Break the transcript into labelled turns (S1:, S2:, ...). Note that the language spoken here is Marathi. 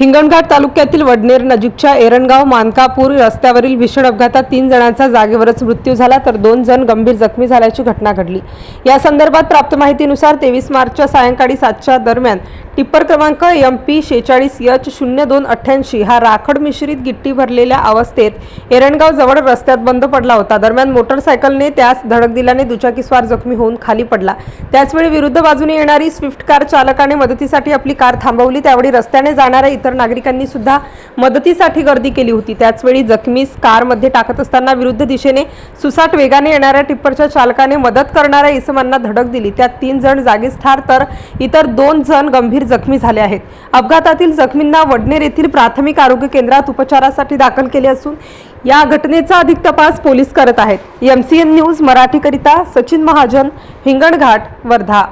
S1: हिंगणघाट तालुक्यातील वडनेर नजीकच्या एरणगाव मानकापूर रस्त्यावरील भीषण अपघातात तीन जणांचा जागेवरच मृत्यू झाला तर दोन जण गंभीर जखमी झाल्याची घटना घडली. या संदर्भात प्राप्त माहितीनुसार तेवीस मार्चच्या सायंकाळी सातच्या दरम्यान टिप्पर क्रमांक एम पी शेचाळीस एच शून्य दोन अठ्ठ्याऐंशी हा राखड मिश्रित गिट्टी भरलेल्या अवस्थेत एरणगाव जवळ रस्त्यात बंद पडला होता. दरम्यान मोटरसायकलने त्यास धडक दिल्याने दुचाकीस्वार जखमी होऊन खाली पडला. त्याचवेळी विरुद्ध बाजूने येणारी स्विफ्ट कार चालकाने मदतीसाठी आपली कार थांबवली. त्यावेळी रस्त्याने जाणाऱ्या इतर नागरिकांनी सुद्धा मदतीसाठी गर्दी केली होती. त्याचवेळी जखमीस कारमध्ये टाकत असताना विरुद्ध दिशेने सुसाट वेगाने येणाऱ्या टिप्परच्या चालकाने मदत करणाऱ्या इसमांना धडक दिली. त्यात तीन जण जागीच ठार तर इतर दोन जण गंभीर जखमी झाले आहेत. अपघातातील जखमींना वडनेर येथील प्राथमिक आरोग्य केंद्रात उपचारासाठी दाखल केले असून या घटनेचा अधिक तपास पोलीस करत आहेत. एमसीएन न्यूज मराठीकरिता सचिन महाजन हिंगणघाट वर्धा.